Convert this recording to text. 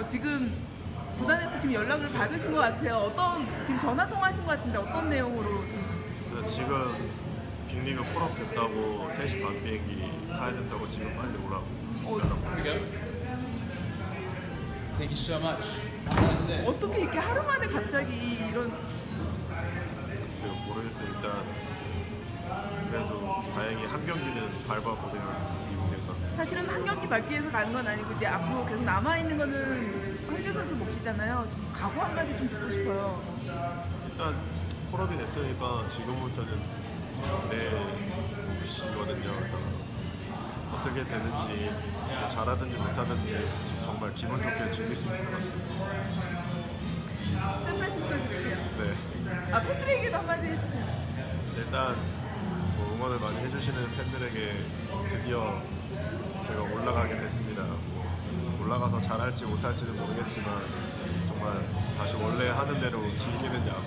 어, 지금 구단에서 지금 연락을 받으신 것 같아요. 어떤 지금 전화 통화하신 것 같은데 어떤 내용으로? 그래서 지금 빅리그 콜업 됐다고 3시 반 비행기 타야 된다고 지금 빨리 오라고 어. Thank you so much. It. 어떻게 이렇게 하루 만에 갑자기 이런 지금 모르겠어요 일단 그래도 다행히 한 경기는 밟아보네요 미국에서 사실은 한 경기 위해서 가는 건 아니고 이제 앞으로 계속 남아 있는 거는 한규 선수 몫이잖아요. 좀 각오 한마디 좀 듣고 싶어요. 일단 콜업이 됐으니까 지금부터는 내 몫이거든요 어떻게 되는지 뭐 잘하든지 못하든지 정말 기분 좋게 즐길 수 있을 것 같아요 샌프란시스코에서 뵐게요. 네. 아 팬들에게도 한마디 해주세요. 일단 뭐 응원을 많이 해주시는 팬들에게 드디어 올라가게 됐습니다. 뭐 올라가서 잘할지 못할지는 모르겠지만 정말 다시 원래 하는 대로 즐기는 보여드리도록